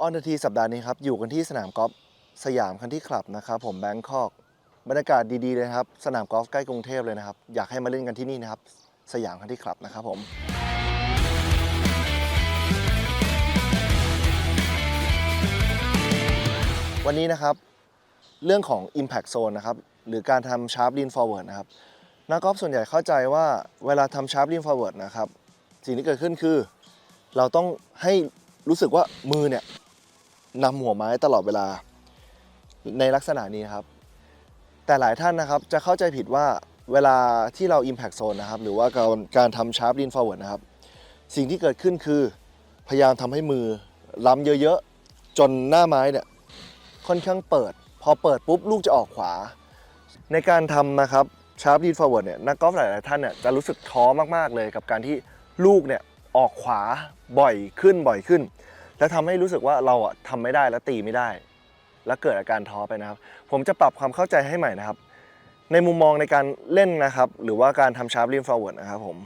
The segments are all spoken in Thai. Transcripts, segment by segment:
ออนทีสัปดาห์นี้ครับ อยู่กันที่สนามกอล์ฟสยามคันที่คลับนะครับผมแบงคอกบรรยากาศดีๆเลยครับ สนามกอล์ฟใกล้กรุงเทพเลยนะครับ อยากให้มาเล่นกันที่นี่นะครับ สยามคันที่คลับนะครับผมวันนี้นะครับ เรื่องของ Impact Zone นะครับ หรือการทำ Sharp Lean Forward นะครับนักกอล์ฟส่วนใหญ่เข้าใจว่าเวลาทำ Sharp Lean Forward นะครับ สิ่งที่เกิดขึ้นคือ เราต้องให้รู้สึกว่ามือเนี่ย นำหัวไม้ตลอดเวลา ในลักษณะนี้นะครับ แต่หลายท่านนะครับจะเข้าใจผิดว่าเวลาที่เรา Impact Zone นะครับ หรือว่าการการทำ Sharp Lean Forward นะครับ สิ่งที่เกิดขึ้นคือพยายามทำให้มือล้ำเยอะๆ จนหน้าไม้เนี่ยค่อนข้างเปิด พอเปิดปุ๊บลูกจะออกขวา ในการทำนะครับชาร์ปดีฟอร์เวิร์ดเนี่ยนักกอล์ฟหลายๆท่านเนี่ยจะรู้สึกท้อมากๆเลยกับการที่ลูกเนี่ยออกขวาบ่อยขึ้นบ่อยขึ้น และทำให้รู้สึกว่าเราอะทำไม่ได้และตีไม่ได้ และเกิดอาการท้อไปนะครับ ผมจะปรับความเข้าใจให้ใหม่นะครับ ในมุมมองในการเล่นนะครับ หรือว่าการทำชาร์ปลีนฟอร์เวิร์ดนะครับผม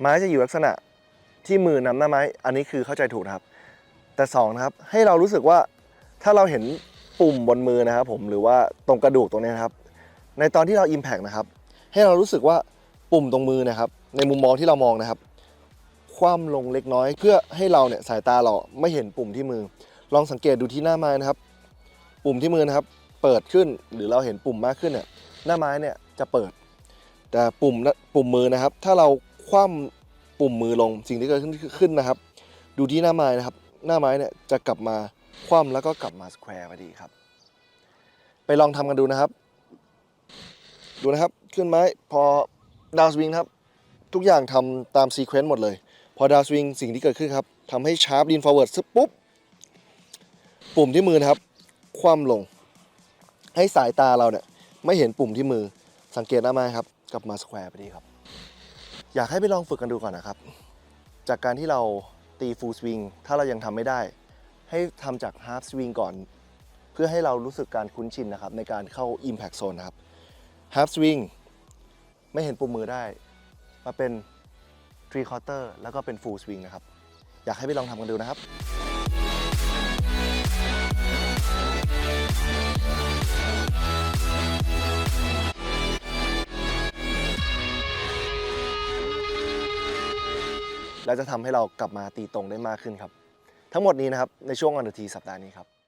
ไม้จะอยู่ลักษณะที่มือนำหน้าไม้ อันนี้คือเข้าใจถูกนะครับ แต่สองนะครับให้เรารู้สึกว่าถ้าเราเห็นปุ่มบนมือนะครับผมหรือว่าตรงกระดูกตรงนี้นะครับ ในตอนที่เรา Impact นะครับ ให้เรารู้สึกว่าปุ่มตรงมือนะครับ ในมุมมองที่เรามองนะครับ คว่ำลงเล็กน้อย เพื่อให้เราเนี่ยสายตาเราไม่เห็นปุ่มที่มือ ลองสังเกตดูที่หน้าไม้นะครับ ปุ่มที่มือนะครับ เปิดขึ้นหรือเราเห็นปุ่มมากขึ้นเนี่ยหน้าไม้เนี่ยจะเปิด แต่ปุ่มปุ่มมือนะครับ ถ้าเราคว่ำปุ่มมือลงสิ่งที่เกิดขึ้นขึ้นนะครับ ดูที่หน้าไม้นะครับ หน้าไม้เนี่ยจะกลับมาคว่ำแล้วก็กลับมาสแควร์พอดีครับ ไปลองทำกันดูนะครับ ดูนะครับ ขึ้นไม้พอดาวสวิงครับ ทุกอย่างทำตามซีเควนต์หมดเลย พอดาวสวิงสิ่งที่เกิดขึ้นครับทำให้ชาร์ปลีนฟอร์เวิร์ดปุ๊บ ปุ่มที่มือนะครับ คว่ำลง ให้สายตาเราเนี่ย ไม่เห็นปุ่มที่มือสังเกตหน้าไม้ครับ กลับมาสแควร์พอดีครับ อยากให้ไปลองฝึกกันดูก่อนนะครับ จากการที่เราตีฟูลสวิงถ้าเรายังทำไม่ได้ ให้ทำจากฮา f สวิงก่อน เพื่อให้เรารู้สึกการคุ้นชินนะครับ ในการเข้า Impact Zone นะครับฮา f สวิงไม่เห็นปุ่มมือได้ มาเป็น three quarter แล้วก็เป็น full swing นะครับ อยากให้ไปลองทำกันดูนะครับและจะทำให้เรากลับมาตีตรงได้มากขึ้นครับ ทั้งหมดนี้นะครับในช่วงวันทีสัปดาห์นี้ครับ